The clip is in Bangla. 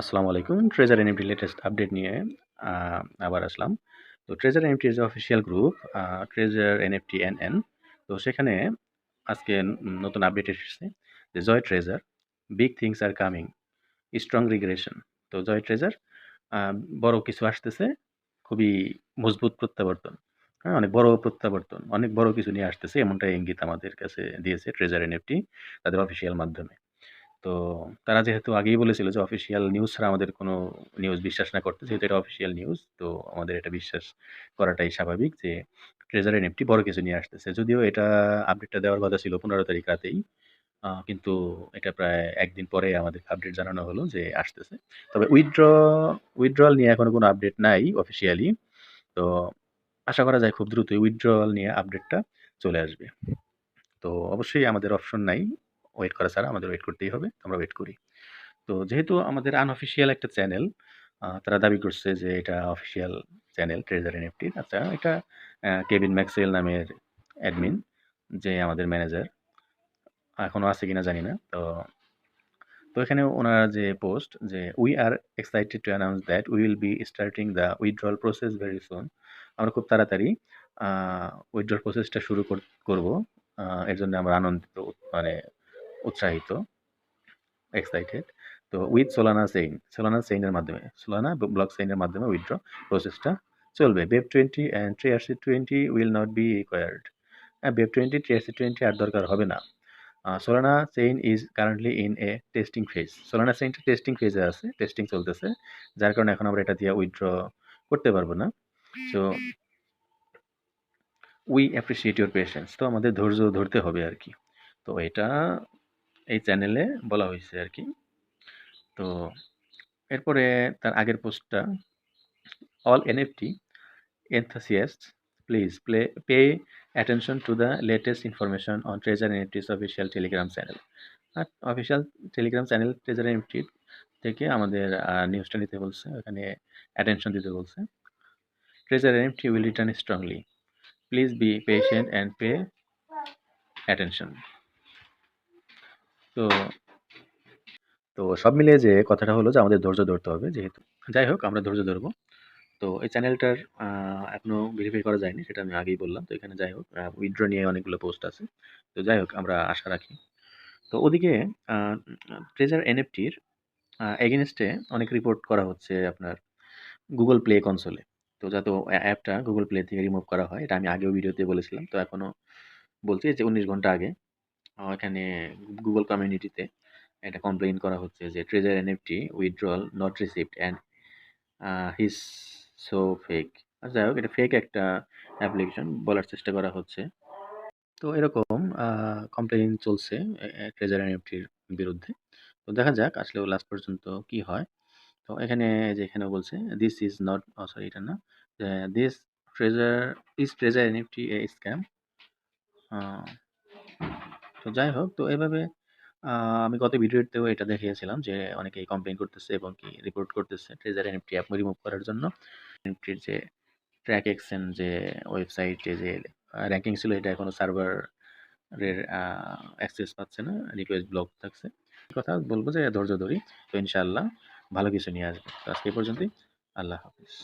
আসসালামু আলাইকুম। ট্রেজার এনএফটি লেটেস্ট আপডেট নিয়ে আবার আসলাম। তো ট্রেজার এনএফটি যে official group treasure NFT N N তো সেখানে আজকে নতুন আপডেট এসেছে যে জয় treasure big things are coming strong regression তো জয় ট্রেজার বড় কিছু আসতেছে, খুবই মজবুত প্রত্যাবর্তন। হ্যাঁ অনেক বড় প্রত্যাবর্তন, অনেক বড় কিছু নিয়ে আসতেছে, এমনটাই ইঙ্গিত আমাদের কাছে দিয়েছে ট্রেজার এনএফটি তাদের অফিসিয়াল মাধ্যমে। তো তারা যেহেতু আগেই বলেছিল যে অফিসিয়াল নিউজ ছাড়া আমাদের কোনো নিউজ বিশ্বাস না করতে, যেহেতু এটা অফিসিয়াল নিউজ তো আমাদের এটা বিশ্বাস করাটাই স্বাভাবিক যে ট্রেজার এনএফটি বড় কিছু নিয়ে আসতেছে। যদিও এটা আপডেটটা দেওয়ার কথা ছিল পনেরো তারিখ রাতেই কিন্তু এটা প্রায় একদিন পরে আমাদের আপডেট জানানো হলো যে আসতেছে। তবে উইথড্র উইথড্রয়াল নিয়ে এখনও কোনো আপডেট নাই অফিসিয়ালি তো আশা করা যায় খুব দ্রুতই উইথড্রয়াল নিয়ে আপডেটটা চলে আসবে। তো অবশ্যই আমাদের অপশন নাই। ওয়েট করা ছাড়া আমাদের ওয়েট করতেই হবে আমরা ওয়েট করি। তো যেহেতু আমাদের আনঅফিসিয়াল একটা চ্যানেল তারা দাবি করছে যে এটা অফিসিয়াল চ্যানেল ট্রেজার এন এনএফটির আচ্ছা এটা কেবিন ম্যাক্সেল নামের অ্যাডমিন যে আমাদের ম্যানেজার এখনও আছে কিনা জানি না, তো তো এখানে ওনারা যে পোস্ট যে we are excited to announce that we will be starting the withdrawal process very soon আমরা খুব তাড়াতাড়ি উইথড্রল প্রসেসটা শুরু কর- করব এর জন্য আমরা আনন্দিত মানে উৎসাহিত এক্সাইটেড তো উইথ সোলানা সেইন সোলানা সেইনের মাধ্যমে সোলানা ব্লক সেইনের মাধ্যমে উইথড্র প্রসেসটা চলবে। BEP twenty and TRC twenty will not be required হ্যাঁ বেব টোয়েন্টি ট্রিআরসি টোয়েন্টি আর দরকার হবে না। Solana chain is currently in a testing phase Solana সেইনটা testing ফেজে আছে টেস্টিং চলতেছে। যার কারণে এখন আমরা এটা দিয়ে উইথড্র করতে পারব না। So we appreciate your patience তো আমাদের ধৈর্য ধরতে হবে আর কি। তো এটা এই চ্যানেলে বলা হয়েছে আর কি তো এরপরে তার আগের পোস্টটা all NFT enthusiasts please play, pay attention to the latest information on treasure nfts official telegram channel. R official telegram channel treasure NFT থেকে আমাদের নিউজটা নিতে বলছে ওখানে অ্যাটেনশন দিতে বলছে। Treasure NFT will return strongly please be patient and pay attention তো তো সব মিলিয়ে যে কথাটা হলো যে আমাদের ধৈর্য ধরতে হবে যেহেতু। যাই হোক আমরা ধৈর্য ধরবো। তো এই চ্যানেলটার আহ, এখনও ভেরিফাই করা যায়নি সেটা আমি আগেই বললাম। তো এখানে যাই হোক উইথড্র নিয়ে অনেকগুলো পোস্ট আছে। তো যাই হোক আমরা আশা রাখি। তো ওদিকে ট্রেজার এনএফটির এগেনস্টে অনেক রিপোর্ট করা হচ্ছে আপনার গুগল প্লে কনসোলে তো যাতে অ্যাপটা গুগল প্লে থেকে রিমুভ করা হয় এটা আমি আগেও ভিডিওতে বলেছিলাম। তো এখনও বলছি যে উনিশ ঘণ্টা আগে এখানে গুগল কমিউনিটিতে এটা কমপ্লেন করা হচ্ছে যে treasure NFT withdrawal not received and his so fake যাই হোক, এটা ফেক একটা অ্যাপ্লিকেশন বলার চেষ্টা করা হচ্ছে। তো এরকম কমপ্লেইন চলছে ট্রেজার এনএফটির বিরুদ্ধে। তো দেখা যাক আসলে লাস্ট পর্যন্ত কি হয়। তো এখানে যে এখানে বলছে দিস ইজ নট সরি এটা না this treasure is treasure NFT a scam তো যাই হোক, তো এভাবে আমি গত ভিডিওতেও এটা দেখিয়েছিলাম যে অনেকেই কমপ্লেন করতেছে এবং কি রিপোর্ট করতেছে ট্রেজার এনএফটি অ্যাপ রিমুভ করার জন্য। এনএফটির যে ট্র্যাক এক্সেন যে ওয়েবসাইটে যে র্যাঙ্কিং ছিল এটা এখনও সার্ভারের অ্যাক্সেস পাচ্ছে না রিকোয়েস্ট ব্লক থাকছে। কথা বলব যে ধৈর্য ধরি, তো ইনশাআল্লাহ ভালো কিছু নিয়ে আসবে। তো আজকে পর্যন্তই, আল্লাহ হাফিজ।